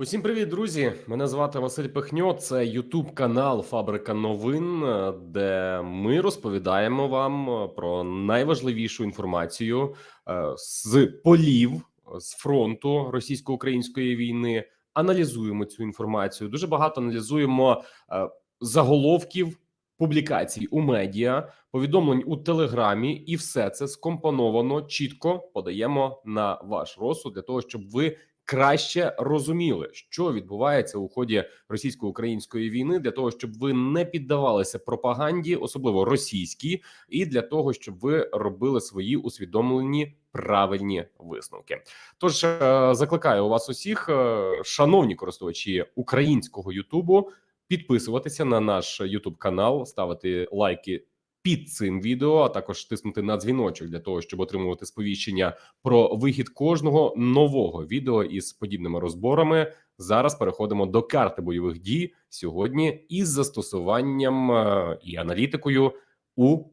Усім привіт, друзі! Мене звати Василь Пихньо. Це Ютуб канал Фабрика новин, де ми розповідаємо вам про найважливішу інформацію е, з полів з фронту російсько-української війни. Аналізуємо цю інформацію. Дуже багато аналізуємо е, заголовків публікацій у медіа, повідомлень у телеграмі, і все це скомпоновано чітко подаємо на ваш розсуд для того, щоб ви краще розуміли, що відбувається у ході російсько-української війни, для того, щоб ви не піддавалися пропаганді, особливо російській, і для того, щоб ви робили свої усвідомлені правильні висновки. Тож е, закликаю вас усіх, е, шановні користувачі українського Ютубу, підписуватися на наш Ютуб канал, ставити лайки. Під цим відео, а також тиснути на дзвіночок для того, щоб отримувати сповіщення про вихід кожного нового відео із подібними розборами. Зараз переходимо до карти бойових дій сьогодні із застосуванням е, і аналітикою у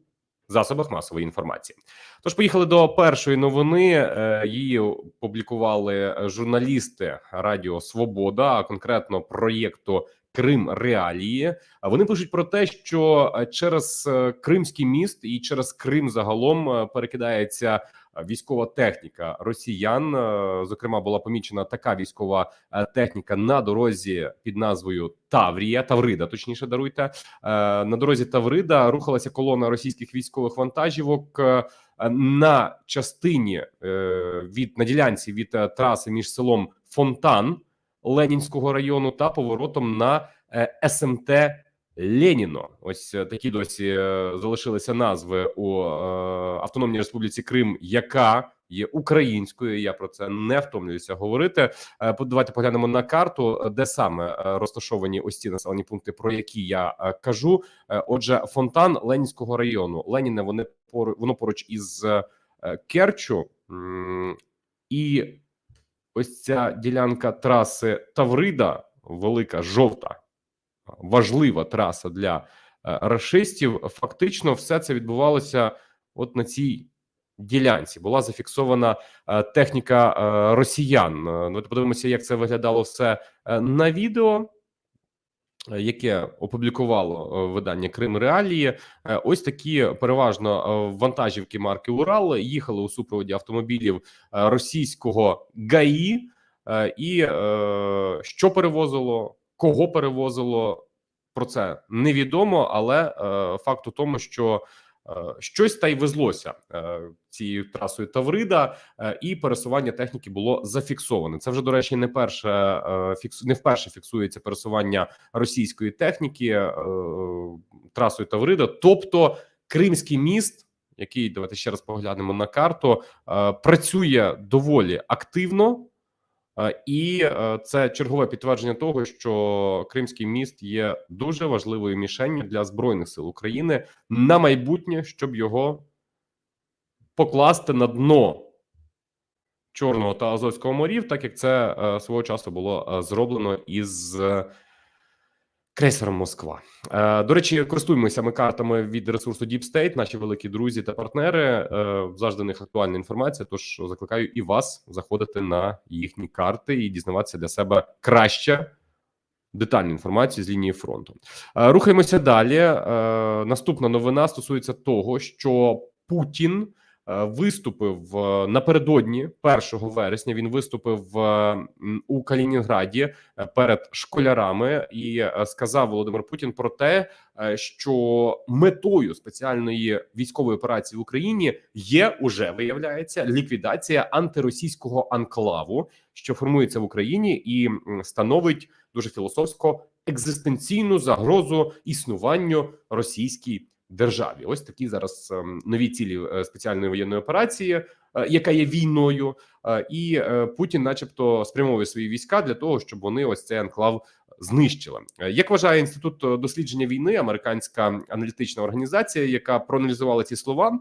засобах масової інформації. Тож поїхали до першої новини. Е, Її публікували журналісти Радіо Свобода, а конкретно проєкту Крим Реалії. Вони пишуть про те, що е, через е, Кримський міст і через Крим загалом е, перекидається військова техніка росіян. Зокрема, була помічена така військова техніка на дорозі під назвою Таврія, Таврида, точніше даруйте. На дорозі Таврида рухалася колона російських військових вантажівок. На частині від на ділянці від траси між селом Фонтан Ленінського району та поворотом на е, СМТ Леніно. Ось е, такі досі е, залишилися назви у Автономній Республіці Крим, яка є українською. Я про це не втомлююся говорити. Давайте поглянемо на карту, де саме розташовані ось ці населені пункти, про які я кажу. Отже, фонтан Ленінського району. Леніне вони воно поруч із Керчу. І ось ця ділянка траси Таврида, велика жовта, важлива траса для е, рашистів. Фактично, все це відбувалося от на цій ділянці. Була зафіксована е, техніка е, росіян. Ми подивимося, як це виглядало все на відео. Яке опублікувало е, видання Крим Реалії, Е, ось такі переважно е, вантажівки марки Урал їхали у супроводі автомобілів російського ГАІ, і що перевозило, кого перевозило, про це невідомо, але факт у тому, що щось та й везлося е, цією трасою Таврида, е, і пересування техніки було зафіксоване. Це вже до речі, не перше е, не вперше фіксується пересування російської техніки е, трасою Таврида, тобто Кримський міст. Який давайте ще раз поглянемо на карту, е, працює доволі активно, Е, І е, це чергове підтвердження того, що Кримський міст є дуже важливою мішенню для збройних сил України на майбутнє, щоб його покласти на дно Чорного та Азовського морів, так як це е, свого часу було е, зроблено із крейсером Москва. Е, До речі, користуємося ми картами від ресурсу Deep State, наші великі друзі та партнери. Е, Завжди них актуальна інформація. Тож закликаю і вас заходити на їхні карти і дізнаватися для себе краще детальну інформацію з лінії фронту. Е, Рухаємося далі. Наступна новина стосується того, що Путін виступив е, напередодні 1 вересня. Він виступив е, у Калінінграді е, перед школярами і е, сказав Володимир Путін про те, е, що метою спеціальної військової операції в Україні є уже виявляється ліквідація антиросійського анклаву, що формується в Україні, і становить дуже філософсько екзистенційну загрозу існуванню російській державі. Ось такі зараз ем, нові цілі е, спеціальної воєнної операції, е, яка є війною, Е, і Путін, начебто, спрямовує свої війська для того, щоб вони ось цей анклав знищили. Як вважає інститут дослідження війни, американська аналітична організація, яка проаналізувала ці слова,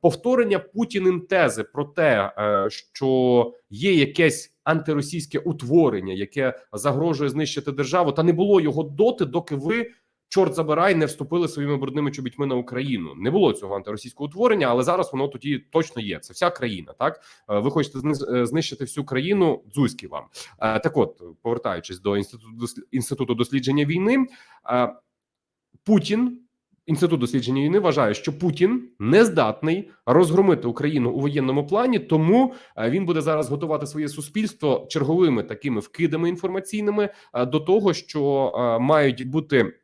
повторення Путіним тези про те, що є якесь антиросійське утворення, яке загрожує знищити державу, та не було його доти, доки ви чорт забирай, не вступили своїми брудними чобітьми на Україну. Не було цього антиросійського утворення, але зараз воно тоді точно є. Це вся країна. Так Е, ви хочете е, знищити всю країну, дзузькі вам. Е, Так, от повертаючись до інституту інституту дослідження війни, Путін. Інститут дослідження війни вважає, що Путін не здатний розгромити Україну у воєнному плані, тому він буде зараз готувати своє суспільство черговими такими вкидами інформаційними до того, що мають бути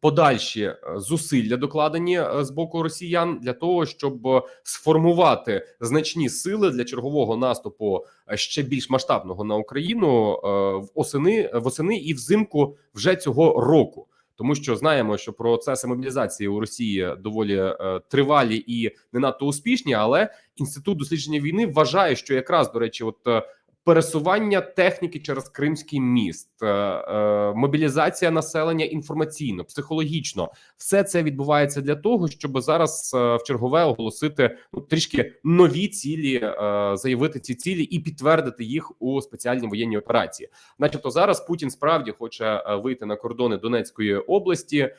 подальші е, зусилля докладені е, з боку росіян для того, щоб е, сформувати значні сили для чергового наступу ще більш масштабного на Україну в осени восени і взимку вже цього року. Тому що знаємо, що процеси мобілізації у Росії доволі е, тривалі і не надто успішні, але інститут дослідження війни вважає, що якраз до речі, от пересування техніки через Кримський міст, е, е, мобілізація населення інформаційно, психологічно, все це відбувається для того, щоб зараз е, в чергове оголосити ну, трішки нові цілі, заявити ці цілі і підтвердити їх у спеціальній воєнній операції. Начебто, зараз Путін справді хоче вийти на кордони Донецької області.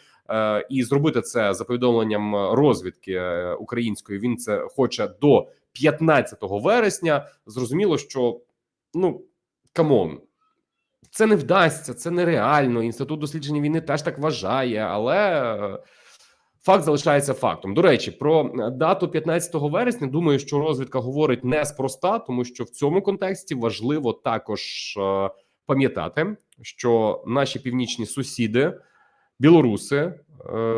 І зробити це за повідомленням розвідки української. Він це хоче до 15 вересня. Зрозуміло, що ну камон, це не вдасться, це нереально. Інститут дослідження війни теж так вважає, але е, факт залишається фактом. До речі, про е, дату 15 вересня. Думаю, що розвідка говорить неспроста, тому що в цьому контексті важливо також е, пам'ятати, що наші північні сусіди, білоруси,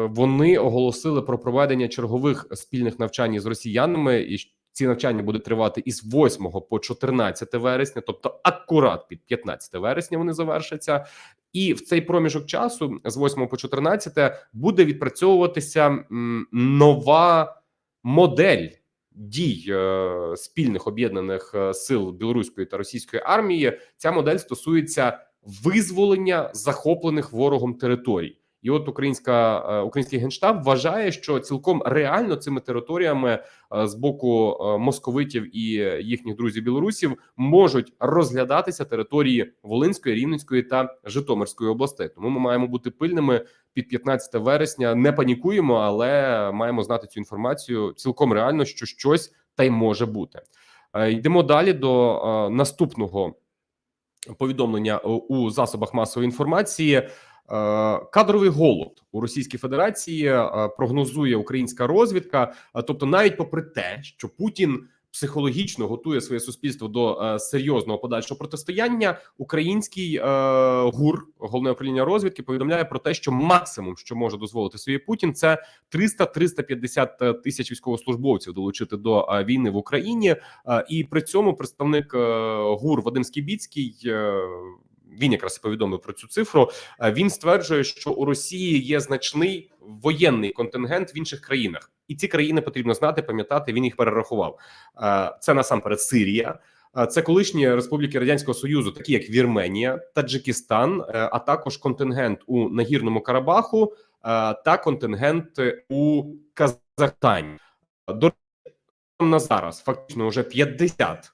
вони оголосили про проведення чергових спільних навчань з росіянами і ці навчання будуть тривати із 8 по 14 вересня, тобто акурат під 15 вересня вони завершаться. І в цей проміжок часу з 8 по 14 буде відпрацьовуватися нова модель дій е, спільних об'єднаних е, сил білоруської та російської армії. Ця модель стосується визволення захоплених ворогом територій. І от українська е, український генштаб вважає, що цілком реально цими територіями е, з боку е, московитів і їхніх друзів білорусів можуть розглядатися території Волинської, Рівненської та Житомирської областей. Тому ми маємо бути пильними під 15 вересня. Не панікуємо, але маємо знати цю інформацію цілком реально, що щось та й може бути. Йдемо далі до наступного повідомлення у засобах масової інформації. Е, Кадровий голод у Російській Федерації е, прогнозує українська розвідка. Е, Тобто, навіть попри те, що Путін психологічно готує своє суспільство до серйозного подальшого протистояння, український гур головне управління розвідки повідомляє про те, що максимум, що може дозволити собі Путін, це 300-350 тисяч військовослужбовців долучити до війни в Україні. І при цьому представник ГУР Вадим Скібіцький. Він якраз і повідомив про цю цифру. Е, Він стверджує, що у Росії є значний воєнний контингент в інших країнах, і ці країни потрібно знати, пам'ятати. Він їх перерахував. Е, Це насамперед Сирія. е, Це колишні республіки радянського союзу, такі як Вірменія, Таджикистан, а також контингент у нагірному Карабаху та контингент у Казахстані. До на зараз фактично вже 50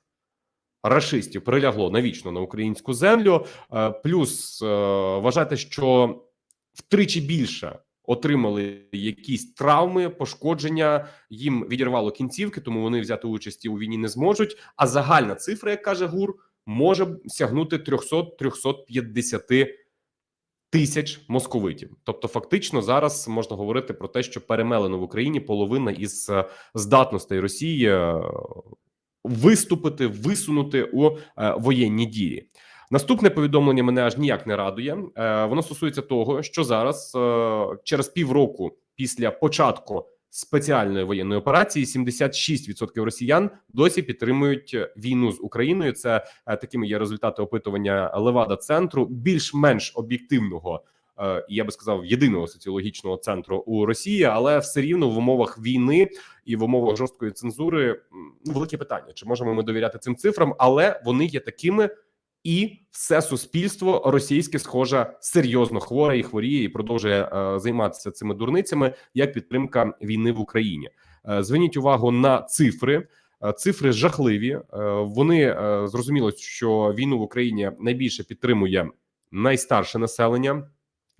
рашистів прилягло навічно на українську землю. Е, Плюс е, вважайте, що втричі більше отримали якісь травми, пошкодження. Їм відірвало кінцівки, тому вони взяти участі у війні не зможуть. А загальна цифра, як каже ГУР, може сягнути 300-350 тисяч московитів. Тобто, фактично, зараз можна говорити про те, що перемелено в Україні половина із е, здатностей Росії виступити, висунути у е, воєнні дії. Наступне повідомлення мене аж ніяк не радує. Е, Воно стосується того, що зараз е, через півроку після початку спеціальної воєнної операції 76% росіян досі підтримують війну з Україною. Це такими є результати опитування Левада центру, більш-менш об'єктивного. Е, Я би сказав, єдиного соціологічного центру у Росії, але все рівно в умовах війни і в умовах жорсткої цензури ну, велике питання: чи можемо ми довіряти цим цифрам, але вони є такими, і все суспільство російське, схоже, серйозно хворе і хворіє, і продовжує е, займатися цими дурницями як підтримка війни в Україні. Е, зверніть увагу на цифри. Е, Цифри жахливі. Е, Вони е, зрозуміло, що війну в Україні найбільше підтримує найстарше населення.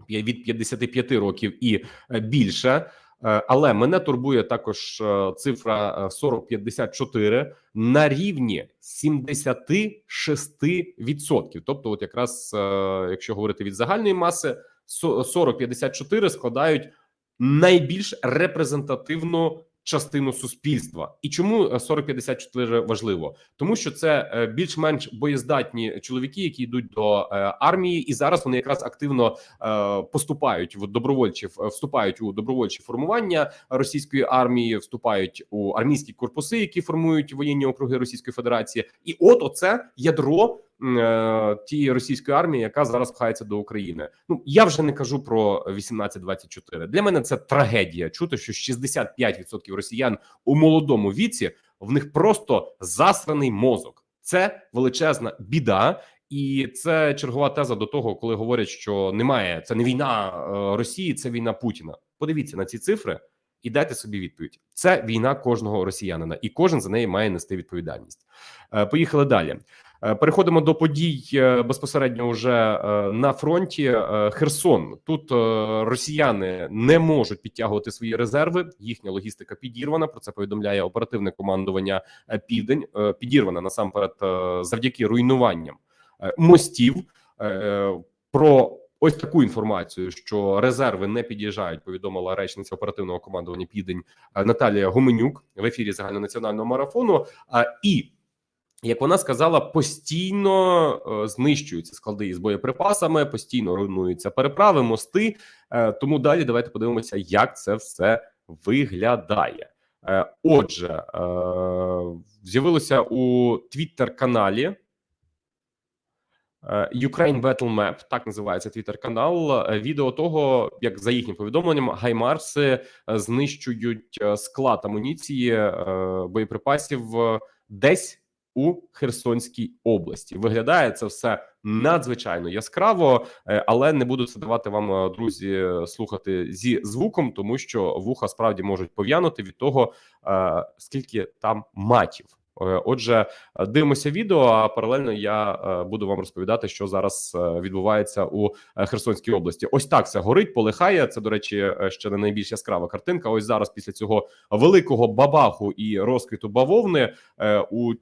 Від 55 років і е, більше. Е, Але мене турбує також е, цифра е, 40-54 на рівні 76%. Тобто, от якраз якщо говорити від загальної маси, 40-54 складають найбільш репрезентативну частину суспільства. І чому е, 40-54 важливо? Тому що це е, більш-менш боєздатні чоловіки, які йдуть до е, армії, і зараз вони якраз активно е, поступають в добровольчі вступають у добровольчі формування російської армії, вступають у армійські корпуси, які формують воєнні округи Російської Федерації, і от оце ядро е, тієї російської армії, яка зараз пхається до України. Ну я вже не кажу про 18-24. Для мене це трагедія. Чути, що 65% росіян у молодому віці в них просто засраний мозок. Це величезна біда. І це чергова теза до того, коли говорять, що немає це не війна е, Росії, це війна Путіна. Подивіться на ці цифри і дайте собі відповідь. Це війна кожного росіянина, і кожен за неї має нести відповідальність. Е, Поїхали далі. Е, Переходимо до подій е, безпосередньо вже е, на фронті. Херсон тут росіяни не можуть підтягувати свої резерви. Їхня логістика підірвана. Про це повідомляє оперативне командування Південь. Підірвана насамперед завдяки руйнуванням мостів. Про ось таку інформацію, що резерви не під'їжджають. Повідомила речниця оперативного командування Південь Наталія Гуменюк в ефірі загальнонаціонального марафону. І як вона сказала, постійно е, знищуються склади із боєприпасами, постійно руйнуються переправи, мости. Е, тому далі давайте подивимося, як це все виглядає. Е, отже, з'явилося у твіттер-каналі. Ukraine Battle Map, так називається твіттер-канал. Відео того, як за їхнім повідомленням, гаймарси знищують склад амуніції боєприпасів десь у Херсонській області. Виглядає це все надзвичайно яскраво, е, але не буду це давати вам, е, друзі, слухати зі звуком, тому що вуха справді можуть пов'янути від того, е, скільки там матів. Е, Отже, е, дивимося відео. А паралельно я е, буду вам розповідати, що зараз відбувається у Херсонській області. Ось так все горить, полихає. Це до речі, ще не найбільш яскрава картинка. Ось зараз, після цього великого бабаху і розквіту бавовни, у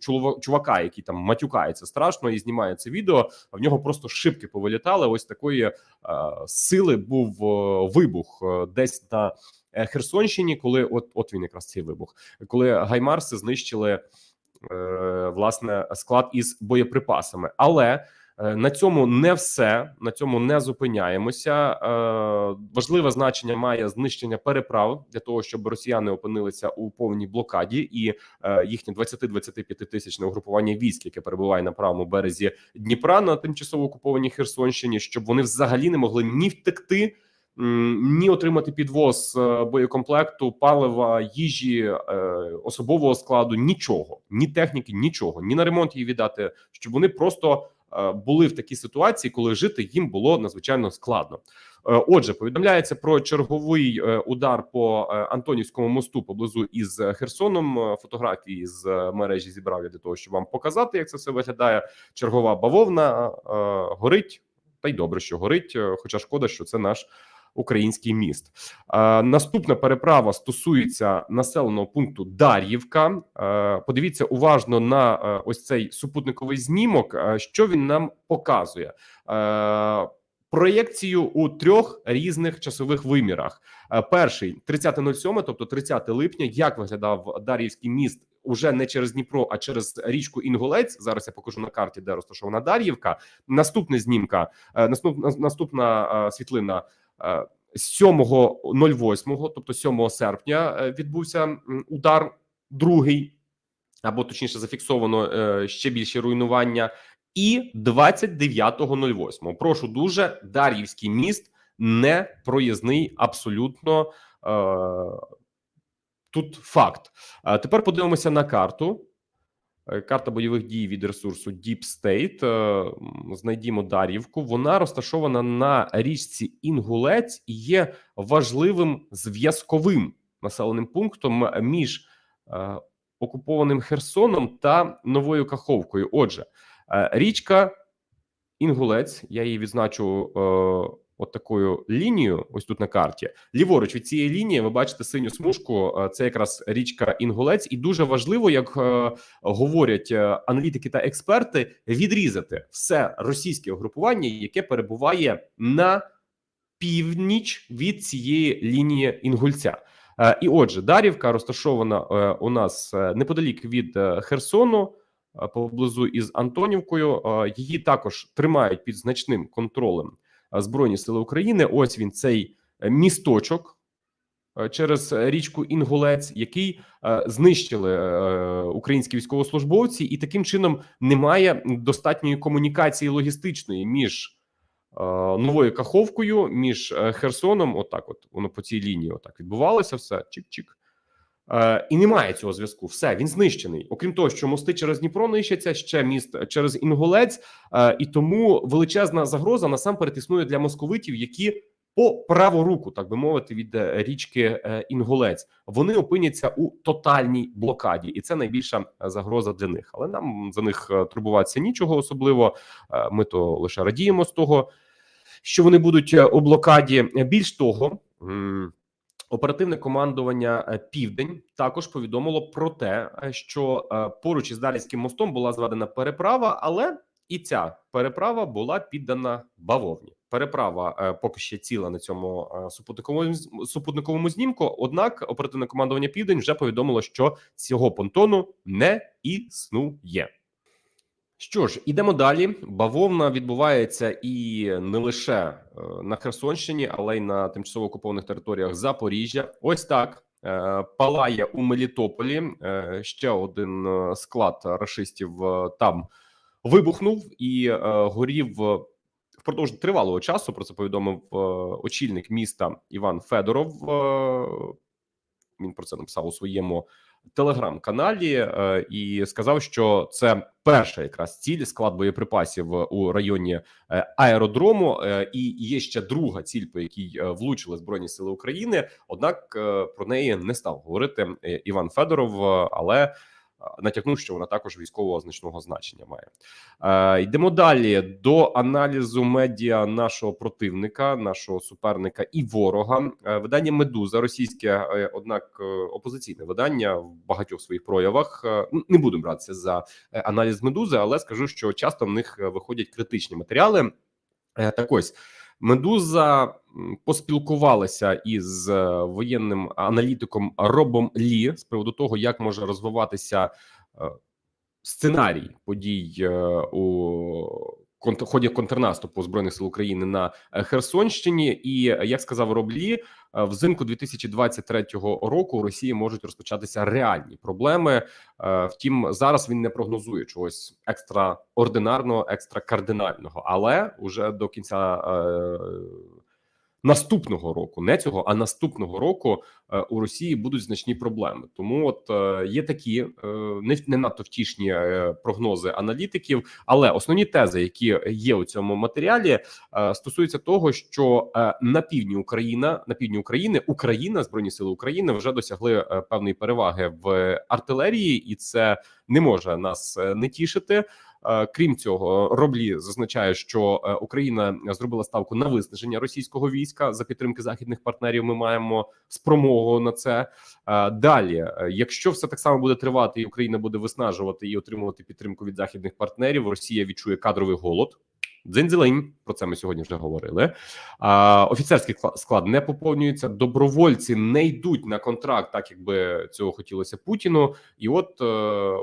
чувака, який там матюкається страшно і знімає це відео. В нього просто шибки повилітали. Ось такої сили був вибух десь на Херсонщині, коли от от він якраз цей вибух, коли гаймарси знищили власне склад із боєприпасами. Але е, на цьому не все. На цьому не зупиняємося. Е, важливе значення має знищення переправ для того, щоб росіяни опинилися у повній блокаді, і е, їхнє 20-25 тисячне угрупування військ, яке перебуває на правому березі Дніпра на тимчасово окупованій Херсонщині, щоб вони взагалі не могли ні втекти. Ні отримати підвоз е, боєкомплекту, палива, їжі, е, особового складу, нічого, ні техніки, нічого, ні на ремонт її віддати, щоб вони просто е, були в такій ситуації, коли жити їм було надзвичайно складно. Отже, повідомляється про черговий удар по Антонівському мосту поблизу із Херсоном. Фотографії з мережі зібрав я для того, щоб вам показати, як це все виглядає. Чергова бавовна горить, та й добре, що горить. Хоча шкода, що це наш український міст. Е, Наступна переправа стосується населеного пункту Дар'ївка. Е, Подивіться уважно на е, ось цей супутниковий знімок. е, Що він нам показує? Е, Проєкцію у трьох різних часових вимірах. Е, Перший 30.07, тобто 30 липня, як виглядав Дар'ївський міст уже не через Дніпро, а через річку Інгулець. Зараз я покажу на карті, де розташована Дар'ївка. Наступна знімка, е, наступна е, світлина. Е, 7.08, тобто 7 серпня, е, відбувся удар другий, або точніше зафіксовано е, ще більше руйнування. І 29.08. Прошу дуже, Дар'ївський міст не проїзний абсолютно. Е, тут факт. Тепер подивимося на карту. Е, Карта бойових дій від ресурсу Deep State. Е, Знайдімо Дар'ївку. Вона розташована на річці Інгулець і є важливим зв'язковим населеним пунктом між е, окупованим Херсоном та Новою Каховкою. Отже, річка Інгулець, я її відзначу от такою лінією, ось тут на карті. Ліворуч від цієї лінії ви бачите синю смужку. е, Це якраз річка Інгулець, і дуже важливо, як е, говорять е, аналітики та експерти, відрізати все російське угрупування, яке перебуває на північ від цієї лінії Інгульця. І отже, Дарівка розташована у нас неподалік від Херсону, поблизу із Антонівкою. Її також тримають під значним контролем Збройні Сили України. Ось він цей е, місточок е, через річку Інгулець, який е, знищили е, українські військовослужбовці, і таким чином немає достатньої комунікації логістичної між е, новою Каховкою, між е, Херсоном. Отак, от воно по цій лінії, отак відбувалося все. Чик-чик. Е, і немає цього зв'язку. Все він знищений. Окрім того, що мости через Дніпро нищаться, ще міст через Інгулець, е, і тому величезна загроза насамперед існує для московитів, які по праву руку, так би мовити, від е, річки е, Інгулець. Вони опиняться у тотальній блокаді, і це найбільша е, загроза для них. Але нам за них турбуватися нічого особливо. Ми то лише радіємо з того, що вони будуть у блокаді. Більш того. Оперативне командування е, Південь також повідомило про те, е, що е, поруч із Дарівським мостом була зведена переправа, але і ця переправа була піддана бавовні. Переправа поки ще ціла на цьому супутниковому супутниковому знімку. Однак оперативне командування Південь вже повідомило, що цього понтону не існує. Що ж, ідемо далі. Бавовна відбувається і не лише е, на Херсонщині, але й на тимчасово окупованих територіях Запоріжжя. Ось так е, палає у Мелітополі. Е, Ще один склад рашистів там вибухнув і горів впродовж тривалого часу. Про це повідомив очільник міста Іван Федоров. Він про це написав у своєму телеграм-каналі е, і сказав, що це перша якраз ціль склад боєприпасів у районі е, аеродрому. Е, і є ще друга ціль, по якій влучили збройні сили України. Однак про неї не став говорити Іван Федоров, але натякнув, що вона також військового значного значення має. Е, йдемо далі до аналізу медіа нашого противника, нашого суперника і ворога. Е, видання Медуза, російське, е, однак е, опозиційне видання в багатьох своїх проявах. Е, не будемо братися за е, аналіз медузи, але скажу, що часто в них е, виходять критичні матеріали. Е, Так ось медуза поспілкувалася із е, воєнним аналітиком Робом Лі з приводу того, як може розвиватися е, сценарій подій е, у ході контрнаступу збройних сил України на е, Херсонщині. І е, як сказав Роблі, е, взимку 2023 року у Росії можуть розпочатися реальні проблеми. Втім, зараз він не прогнозує чогось екстраординарного, екстракардинального, але уже до кінця. Наступного року, не цього, а наступного року е, у Росії будуть значні проблеми. Тому от е, є такі е, не, не надто втішні прогнози аналітиків, але основні тези, які є у цьому матеріалі, стосуються того, що на півдні Україна на півдні України Україна збройні сили України вже досягли певної переваги в артилерії, і це не може нас не тішити. Е, Крім цього, Роблі зазначає, що е, Україна зробила ставку на виснаження російського війська за підтримки західних партнерів. Ми маємо спромогу на це. Е, Далі, якщо все так само буде тривати, і Україна буде виснажувати і отримувати підтримку від західних партнерів, Росія відчує кадровий голод. Дзиньзелень, про це ми сьогодні вже говорили. А, офіцерський кла- склад не поповнюється. Добровольці не йдуть на контракт, так як би цього хотілося Путіну. І от е,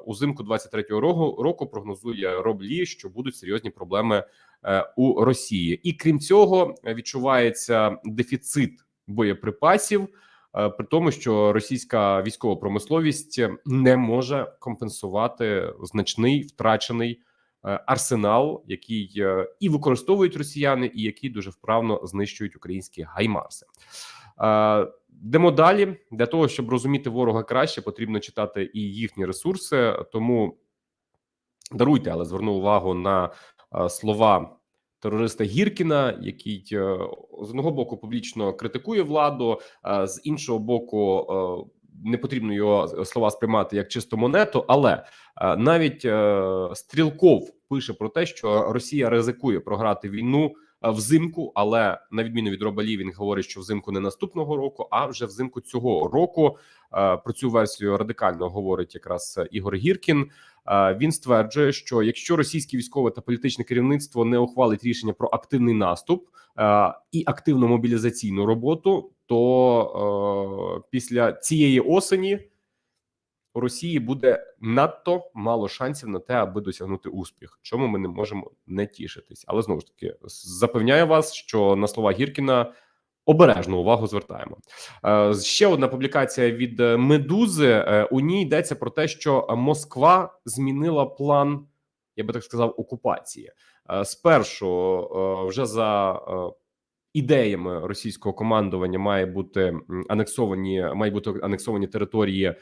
узимку 23-го року, року прогнозує Роблі, що будуть серйозні проблеми е, у Росії. І крім цього, відчувається дефіцит боєприпасів. е, При тому, що російська військова промисловість не може компенсувати значний втрачений арсенал, який е, і використовують росіяни, і який дуже вправно знищують українські гаймарси. Е, Йдемо далі для того, щоб розуміти ворога краще, потрібно читати і їхні ресурси. Тому даруйте, але зверну увагу на е, слова терориста Гіркіна, який е, з одного боку публічно критикує владу, з іншого боку. Е, Не потрібно його слова сприймати як чисту монету, але е, навіть е, Стрілков пише про те, що Росія ризикує програти війну е, взимку. Але на відміну від Робалі, він говорить, що взимку не наступного року, а вже взимку цього року. Е, Про цю версію радикально говорить якраз е, Ігор Гіркін. Е, Він стверджує, що якщо російське військове та політичне керівництво не ухвалить рішення про активний наступ е, і активну мобілізаційну роботу, то е, після цієї осені у Росії буде надто мало шансів на те, аби досягнути успіх. Чому ми не можемо не тішитись? Але знову ж таки запевняю вас, що на слова Гіркіна обережну увагу звертаємо. Е, Ще одна публікація від Медузи. Е, У ній йдеться про те, що Москва змінила план, я би так сказав, окупації. Е, Спершу вже за ідеями російського командування має бути анексовані, має бути анексовані території.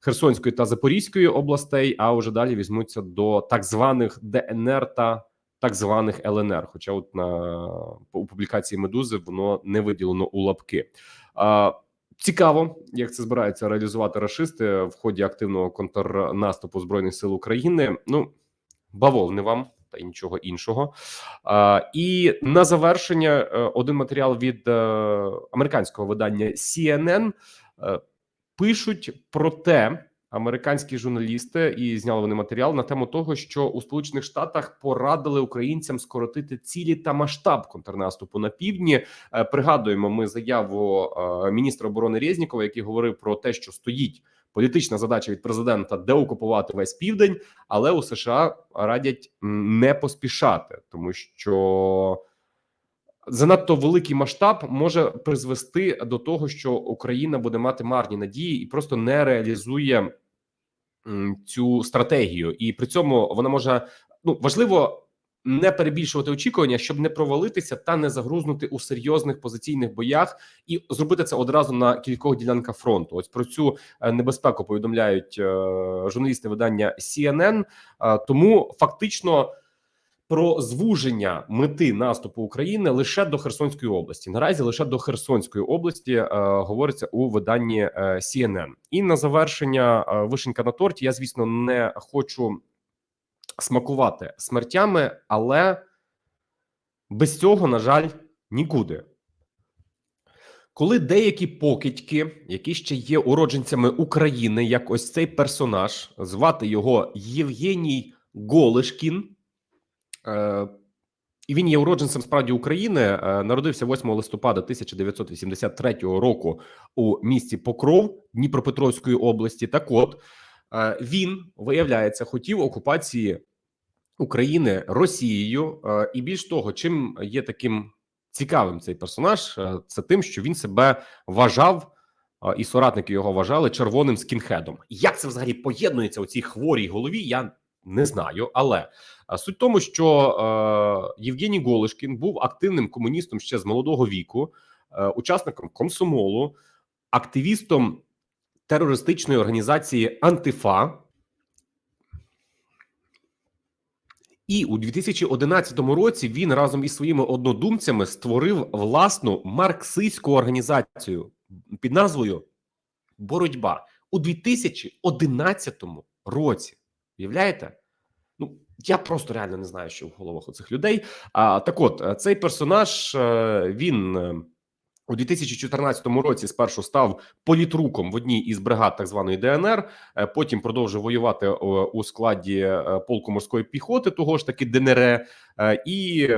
Херсонської та Запорізької областей, а вже далі візьмуться до так званих ДНР та так званих ЛНР. Хоча, от на у публікації Медузи воно не виділено у лапки. А, Цікаво, як це збираються реалізувати рашисти в ході активного контрнаступу збройних сил України. Ну бавовни вам та нічого іншого. І на завершення е, один матеріал від е, американського видання CNN е, пишуть про те, американські журналісти і зняли вони матеріал на тему того, що у Сполучених Штатах порадили українцям скоротити цілі та масштаб контрнаступу на півдні. Пригадуємо, ми заяву міністра оборони Резнікова, який говорив про те, що стоїть політична задача від президента деокупувати весь південь, але у США радять не поспішати, тому що занадто великий масштаб може призвести до того, що Україна буде мати марні надії і просто не реалізує цю стратегію, і при цьому вона може ну важливо. Не перебільшувати очікування, щоб не провалитися та не загрузнути у серйозних позиційних боях, і зробити це одразу на кількох ділянках фронту. Ось про цю е, небезпеку повідомляють е, журналісти видання CNN. Е, Тому фактично про звуження мети наступу України лише до Херсонської області. Наразі лише до Херсонської області е, говориться у виданні е, CNN. І на завершення е, вишенька на торті. Я звісно не хочу смакувати смертями, але без цього, на жаль, нікуди. Коли деякі покидьки, які ще є уродженцями України, як ось цей персонаж, звати його Євгеній Голишкін, Е, і він є уродженцем справді України. е, Народився 8 листопада 1983 року у місті Покров Дніпропетровської області. Так, от він виявляється хотів окупації України Росією, е, і більш того, чим є таким цікавим цей персонаж, е, це тим, що він себе вважав. е, І соратники його вважали червоним скінхедом. Як це взагалі поєднується у цій хворій голові? Я не знаю, але Суть в тому, що е, Євгеній Голишкін був активним комуністом ще з молодого віку, е, учасником комсомолу, активістом терористичної організації Антифа. І у 2011 році він разом із своїми однодумцями створив власну марксистську організацію під назвою Боротьба у 2011 році. Уявляєте? Ну, я просто реально не знаю, що в головах у цих людей. А так, от цей персонаж е, він е, у 2014 році спершу став політруком в одній із бригад так званої ДНР. е, Потім продовжив воювати е, у складі е, полку морської піхоти, того ж таки ДНР, і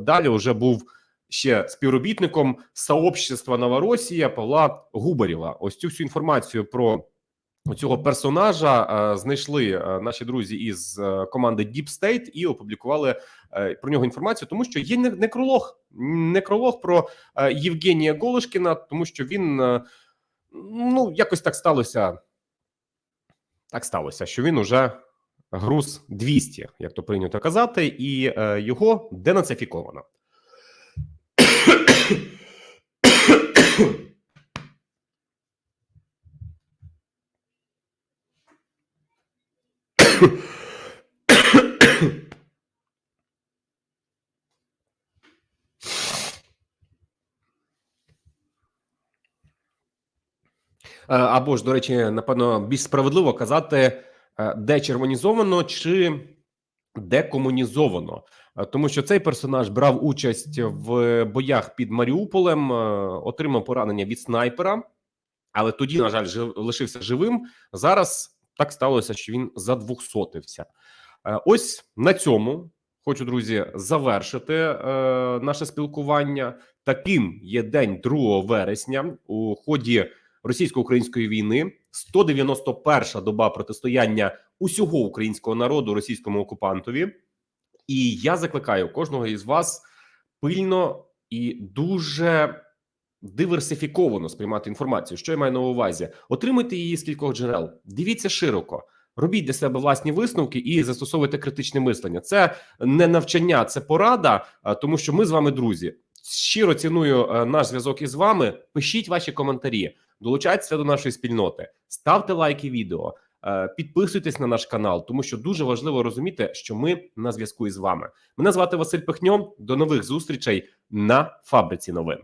далі вже був. Ще співробітником сообщества Новоросія Павла Губарєва. Ось цю всю інформацію про цього персонажа е, знайшли е, наші друзі із е, команди Deep State і опублікували про нього інформацію, тому що є не- некролог, некролог про Євгенія Голишкіна, тому що він ну якось так сталося. Так сталося, що він уже груз 200, як то прийнято казати, і його денацифіковано. Або ж, до речі, напевно, більш справедливо казати, е, дечервонізовано чи декомунізовано, Е, тому що цей персонаж брав участь в боях під Маріуполем, е, отримав поранення від снайпера, але тоді, на жаль, жив, лишився живим. Зараз так сталося, що він задвухсотився. Е, Ось на цьому хочу, друзі, завершити е, наше спілкування. Таким є день 2 вересня у ході російсько-української війни. 191-ша доба протистояння усього українського народу російському окупантові. І я закликаю кожного із вас пильно і дуже диверсифіковано сприймати інформацію. Що я маю на увазі? Отримуйте її з кількох джерел, дивіться широко. Робіть для себе власні висновки і застосовуйте критичне мислення. Це не навчання, це порада, тому що ми з вами друзі. Щиро ціную е, наш зв'язок із вами. Пишіть ваші коментарі, долучайтеся до нашої спільноти, ставте лайки відео, е, підписуйтесь на наш канал, тому що дуже важливо розуміти, що ми на зв'язку із вами. Мене звати Василь Пихньо. До нових зустрічей на фабриці новин.